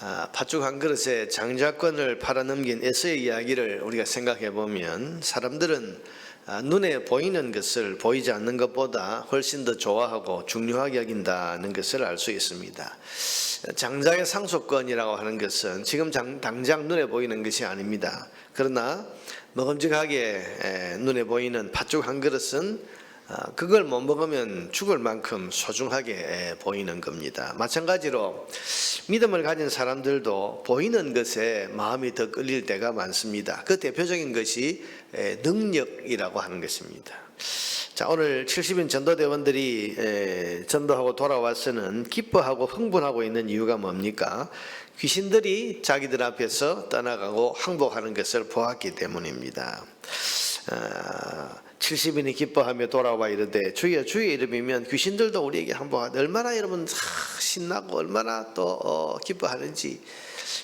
아, 팥죽 한 그릇에 장자권을 팔아넘긴 에서의 이야기를 우리가 생각해 보면 사람들은 아, 눈에 보이는 것을 보이지 않는 것보다 훨씬 더 좋아하고 중요하게 여긴다는 것을 알 수 있습니다. 장자의 상속권이라고 하는 것은 지금 장- 당장 눈에 보이는 것이 아닙니다. 그러나 먹음직하게 에, 눈에 보이는 팥죽 한 그릇은 아, 그걸 못 먹으면 죽을 만큼 소중하게 에, 보이는 겁니다. 마찬가지로 믿음을 가진 사람들도 보이는 것에 마음이 더 끌릴 때가 많습니다. 그 대표적인 것이 에, 능력이라고 하는 것입니다. 자 오늘 70인 전도대원들이 에, 전도하고 돌아와서는 기뻐하고 흥분하고 있는 이유가 뭡니까? 귀신들이 자기들 앞에서 떠나가고 항복하는 것을 보았기 때문입니다. 아, 70인이 기뻐하며 돌아와 이르되 주여 주의 이름이면 귀신들도 우리에게 항복하되 얼마나 여러분 아, 신나고 얼마나 또 어, 기뻐하는지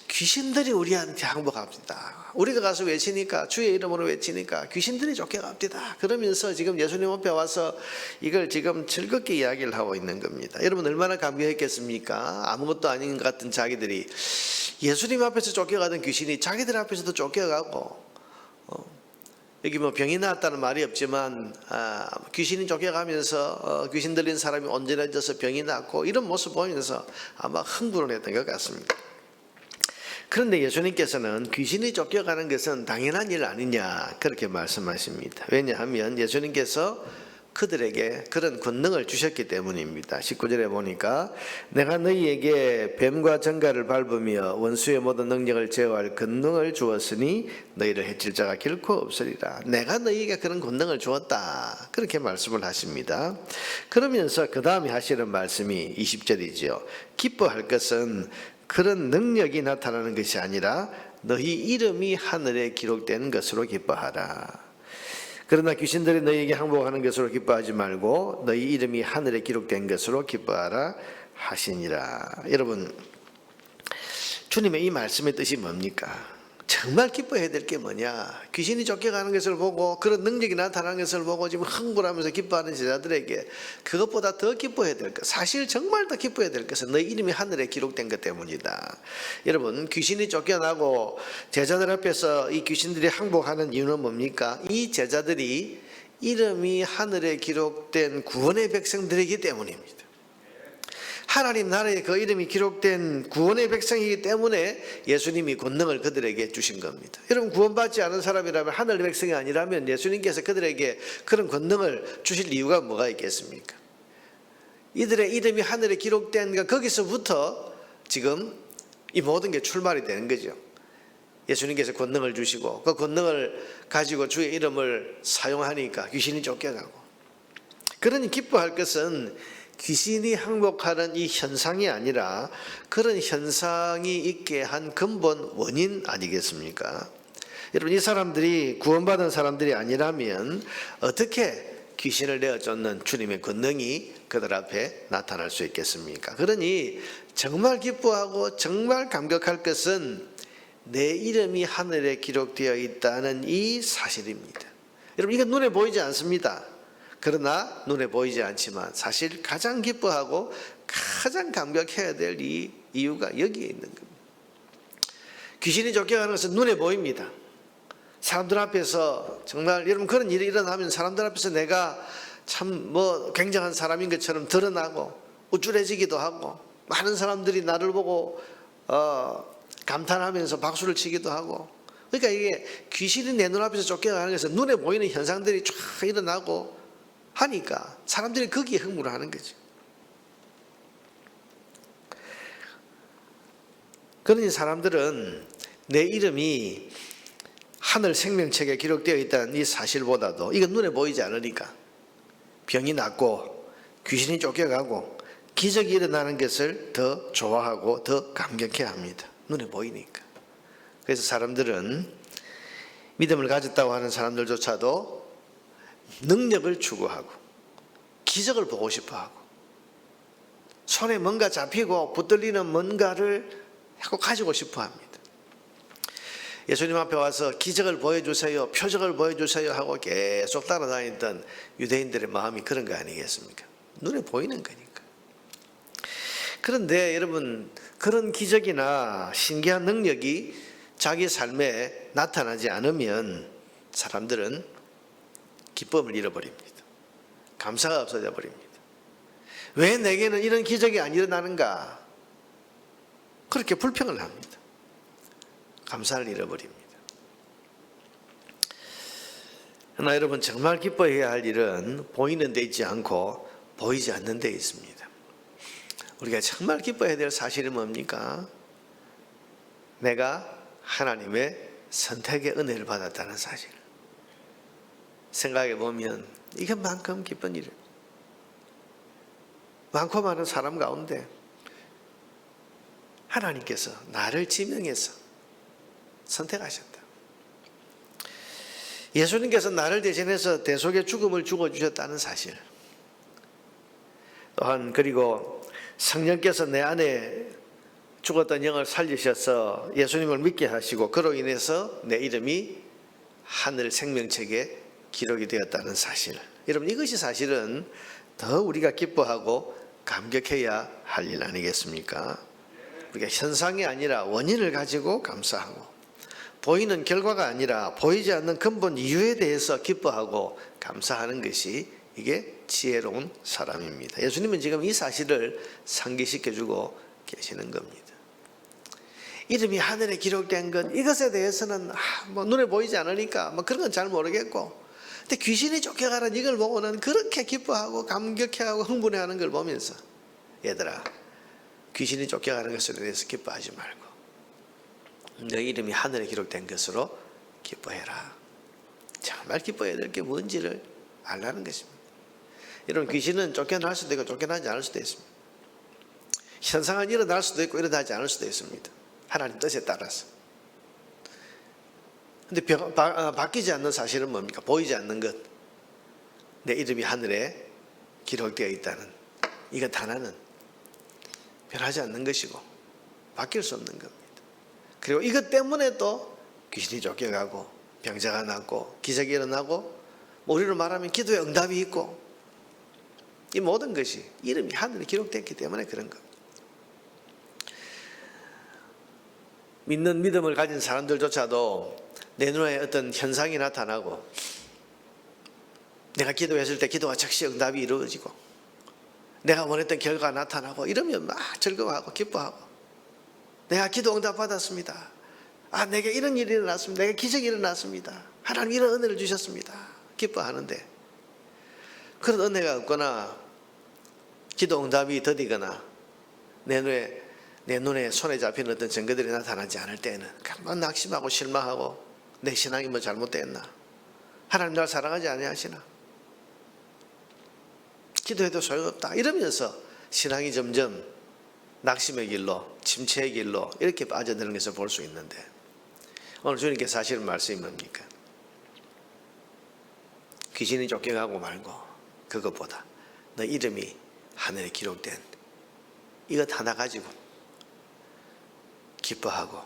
귀신들이 우리한테 항복합니다. 우리가 가서 외치니까 주의 이름으로 외치니까 귀신들이 쫓겨갑니다. 그러면서 지금 예수님 앞에 와서 이걸 지금 즐겁게 이야기를 하고 있는 겁니다. 여러분 얼마나 감격했겠습니까? 아무것도 아닌 것 같은 자기들이 예수님 앞에서 쫓겨가던 귀신이 자기들 앞에서도 쫓겨가고 여기 뭐 병이 나왔다는 말이 없지만 아, 귀신이 쫓겨가면서 어, 귀신 들린 사람이 온전해져서 병이 낫고 이런 모습 보면서 아마 흥분을 했던 것 같습니다. 그런데 예수님께서는 귀신이 쫓겨가는 것은 당연한 일 아니냐 그렇게 말씀하십니다. 왜냐하면 예수님께서 그들에게 그런 권능을 주셨기 때문입니다. 19절에 보니까 내가 너희에게 뱀과 정갈을 밟으며 원수의 모든 능력을 제어할 권능을 주었으니 너희를 해칠 자가 결코 없으리라. 내가 너희에게 그런 권능을 주었다. 그렇게 말씀을 하십니다. 그러면서 그 다음에 하시는 말씀이 20절이죠. 기뻐할 것은 그런 능력이 나타나는 것이 아니라 너희 이름이 하늘에 기록된 것으로 기뻐하라. 그러나 귀신들이 너희에게 항복하는 것으로 기뻐하지 말고 너희 이름이 하늘에 기록된 것으로 기뻐하라 하시니라. 여러분 주님의 이 말씀의 뜻이 뭡니까? 정말 기뻐해야 될 게 뭐냐? 귀신이 쫓겨가는 것을 보고 그런 능력이 나타나는 것을 보고 지금 흥분하면서 기뻐하는 제자들에게 그것보다 더 기뻐해야 될 것, 사실 정말 더 기뻐해야 될 것은 너희 이름이 하늘에 기록된 것 때문이다. 여러분 귀신이 쫓겨나고 제자들 앞에서 이 귀신들이 항복하는 이유는 뭡니까? 이 제자들이 이름이 하늘에 기록된 구원의 백성들이기 때문입니다. 하나님 나라에 그 이름이 기록된 구원의 백성이기 때문에 예수님이 권능을 그들에게 주신 겁니다. 여러분 구원받지 않은 사람이라면 하늘의 백성이 아니라면 예수님께서 그들에게 그런 권능을 주실 이유가 뭐가 있겠습니까? 이들의 이름이 하늘에 기록된 것 거기서부터 지금 이 모든 게 출발이 되는 거죠. 예수님께서 권능을 주시고 그 권능을 가지고 주의 이름을 사용하니까 귀신이 쫓겨가고 그러니 기뻐할 것은 귀신이 항복하는 이 현상이 아니라 그런 현상이 있게 한 근본 원인 아니겠습니까? 여러분 이 사람들이 구원받은 사람들이 아니라면 어떻게 귀신을 내어 쫓는 주님의 권능이 그들 앞에 나타날 수 있겠습니까? 그러니 정말 기뻐하고 정말 감격할 것은 내 이름이 하늘에 기록되어 있다는 이 사실입니다. 여러분 이건 눈에 보이지 않습니다. 그러나 눈에 보이지 않지만 사실 가장 기뻐하고 가장 감격해야 될 이 이유가 여기에 있는 겁니다. 귀신이 쫓겨가는 것은 눈에 보입니다. 사람들 앞에서 정말 여러분 그런 일이 일어나면 사람들 앞에서 내가 참 뭐 굉장한 사람인 것처럼 드러나고 우쭐해지기도 하고 많은 사람들이 나를 보고 어, 감탄하면서 박수를 치기도 하고 그러니까 이게 귀신이 내 눈앞에서 쫓겨가는 것은 눈에 보이는 현상들이 쫙 일어나고 하니까 사람들이 거기에 흥분을 하는 거죠. 그러니 사람들은 내 이름이 하늘 생명책에 기록되어 있다는 이 사실보다도 이건 눈에 보이지 않으니까 병이 낫고 귀신이 쫓겨가고 기적이 일어나는 것을 더 좋아하고 더 감격해 합니다. 눈에 보이니까. 그래서 사람들은 믿음을 가졌다고 하는 사람들조차도 능력을 추구하고 기적을 보고 싶어 하고 손에 뭔가 잡히고 붙들리는 뭔가를 자꾸 가지고 싶어 합니다. 예수님 앞에 와서 기적을 보여주세요, 표적을 보여주세요 하고 계속 따라다니던 유대인들의 마음이 그런 거 아니겠습니까? 눈에 보이는 거니까. 그런데 여러분 그런 기적이나 신기한 능력이 자기 삶에 나타나지 않으면 사람들은 기쁨을 잃어버립니다. 감사가 없어져 버립니다. 왜 내게는 이런 기적이 안 일어나는가? 그렇게 불평을 합니다. 감사를 잃어버립니다. 그러나 여러분 정말 기뻐해야 할 일은 보이는 데 있지 않고 보이지 않는 데 있습니다. 우리가 정말 기뻐해야 될 사실은 뭡니까? 내가 하나님의 선택의 은혜를 받았다는 사실. 생각해 보면 이것만큼 기쁜 일은 많고 많은 사람 가운데 하나님께서 나를 지명해서 선택하셨다. 예수님께서 나를 대신해서 대속의 죽음을 죽어주셨다는 사실. 또한 그리고 성령께서 내 안에 죽었던 영을 살리셔서 예수님을 믿게 하시고 그로 인해서 내 이름이 하늘 생명책에 기록이 되었다는 사실. 여러분 이것이 사실은 더 우리가 기뻐하고 감격해야 할 일 아니겠습니까? 우리가 현상이 아니라 원인을 가지고 감사하고 보이는 결과가 아니라 보이지 않는 근본 이유에 대해서 기뻐하고 감사하는 것이 이게 지혜로운 사람입니다. 예수님은 지금 이 사실을 상기시켜 주고 계시는 겁니다. 이름이 하늘에 기록된 것 이것에 대해서는 아, 뭐 눈에 보이지 않으니까 뭐 그런 건 잘 모르겠고 근데 귀신이 쫓겨가는 이걸 보고 는 그렇게 기뻐하고 감격해하고 흥분해하는 걸 보면서 얘들아 귀신이 쫓겨가는 것에 대해서 기뻐하지 말고 내 이름이 하늘에 기록된 것으로 기뻐해라. 정말 기뻐해야 될 게 뭔지를 알라는 것입니다. 여러분 귀신은 쫓겨날 수도 있고 쫓겨나지 않을 수도 있습니다. 현상은 일어날 수도 있고 일어나지 않을 수도 있습니다. 하나님 뜻에 따라서. 근데 바, 바, 바뀌지 않는 사실은 뭡니까? 보이지 않는 것. 내 이름이 하늘에 기록되어 있다는 이것 하나는 변하지 않는 것이고 바뀔 수 없는 겁니다. 그리고 이것 때문에 또 귀신이 쫓겨가고 병자가 낫고 기적이 일어나고 뭐 우리로 말하면 기도에 응답이 있고 이 모든 것이 이름이 하늘에 기록됐기 때문에 그런 겁니다. 믿는 믿음을 가진 사람들조차도 내 눈에 어떤 현상이 나타나고 내가 기도했을 때 기도가 즉시 응답이 이루어지고 내가 원했던 결과가 나타나고 이러면 막 즐거워하고 기뻐하고 내가 기도 응답 받았습니다. 아 내게 이런 일이 일어났습니다. 내게 기적이 일어났습니다. 하나님 이런 은혜를 주셨습니다. 기뻐하는데 그런 은혜가 없거나 기도 응답이 더디거나 내 눈에 내 눈에 손에 잡히는 어떤 증거들이 나타나지 않을 때는 금방 낙심하고 실망하고 내 신앙이 뭐 잘못됐나? 하나님 날 사랑하지 아니하시나? 기도해도 소용없다. 이러면서 신앙이 점점 낙심의 길로, 침체의 길로 이렇게 빠져드는 것을 볼 수 있는데 오늘 주님께서 하시는 말씀이 뭡니까? 귀신이 쫓겨가고 말고 그것보다 너 이름이 하늘에 기록된 이것 하나 가지고 기뻐하고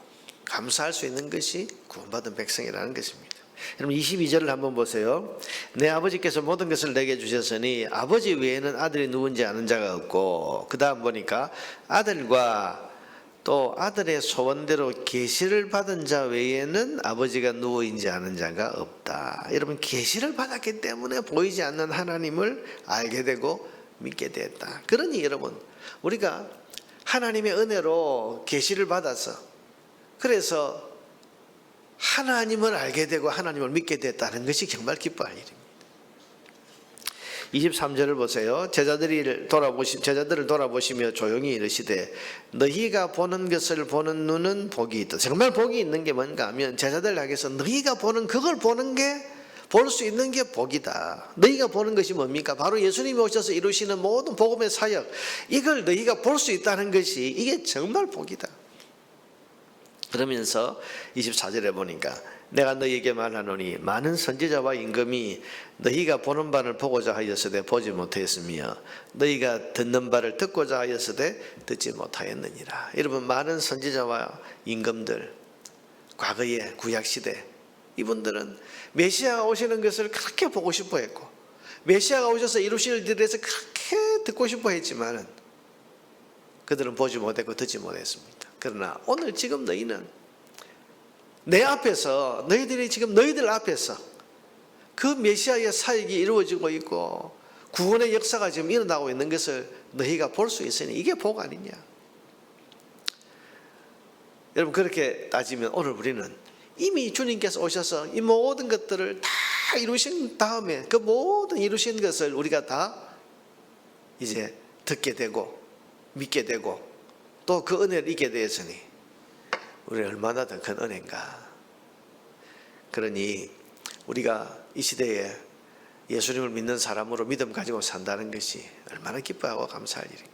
감사할 수 있는 것이 구원받은 백성이라는 것입니다. 여러분 22절을 한번 보세요. 내 아버지께서 모든 것을 내게 주셨으니 아버지 외에는 아들이 누군지 아는 자가 없고 그 다음 보니까 아들과 또 아들의 소원대로 계시를 받은 자 외에는 아버지가 누구인지 아는 자가 없다. 여러분 계시를 받았기 때문에 보이지 않는 하나님을 알게 되고 믿게 됐다. 그러니 여러분 우리가 하나님의 은혜로 계시를 받아서 그래서 하나님을 알게 되고 하나님을 믿게 됐다는 것이 정말 기뻐할 일입니다. 23절을 보세요. 제자들이 돌아보시 제자들을 돌아보시며 조용히 이르시되 너희가 보는 것을 보는 눈은 복이 있다. 정말 복이 있는 게 뭔가 하면 제자들 에게서 너희가 보는 그걸 보는 게 볼 수 있는 게 복이다. 너희가 보는 것이 뭡니까? 바로 예수님이 오셔서 이루시는 모든 복음의 사역 이걸 너희가 볼 수 있다는 것이 이게 정말 복이다. 그러면서 24절에 보니까 내가 너희에게 말하노니 많은 선지자와 임금이 너희가 보는 바를 보고자 하였으되 보지 못하였으며 너희가 듣는 바를 듣고자 하였으되 듣지 못하였느니라. 여러분 많은 선지자와 임금들 과거의 구약 시대 이분들은 메시아가 오시는 것을 그렇게 보고 싶어 했고 메시아가 오셔서 이루실 일에 대해서 그렇게 듣고 싶어 했지만은 그들은 보지 못했고 듣지 못했습니다. 그러나 오늘 지금 너희는 내 앞에서 너희들이 지금 너희들 앞에서 그 메시아의 사역이 이루어지고 있고 구원의 역사가 지금 일어나고 있는 것을 너희가 볼 수 있으니 이게 복 아니냐? 여러분 그렇게 따지면 오늘 우리는 이미 주님께서 오셔서 이 모든 것들을 다 이루신 다음에 그 모든 이루신 것을 우리가 다 이제 듣게 되고 믿게 되고 또 그 은혜를 잊게 되었으니 우리 얼마나 더 큰 은혜인가. 그러니 우리가 이 시대에 예수님을 믿는 사람으로 믿음 가지고 산다는 것이 얼마나 기뻐하고 감사할 일인가.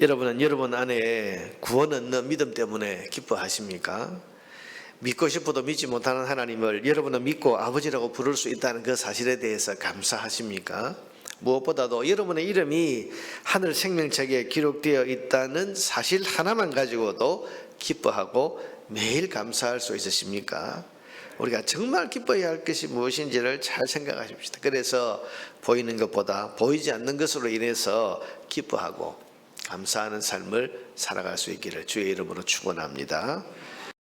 여러분은 여러분 안에 구원 얻는 믿음 때문에 기뻐하십니까? 믿고 싶어도 믿지 못하는 하나님을 여러분은 믿고 아버지라고 부를 수 있다는 그 사실에 대해서 감사하십니까? 무엇보다도 여러분의 이름이 하늘 생명책에 기록되어 있다는 사실 하나만 가지고도 기뻐하고 매일 감사할 수 있으십니까? 우리가 정말 기뻐해야 할 것이 무엇인지를 잘 생각하십시다. 그래서 보이는 것보다 보이지 않는 것으로 인해서 기뻐하고 감사하는 삶을 살아갈 수 있기를 주의 이름으로 축원합니다.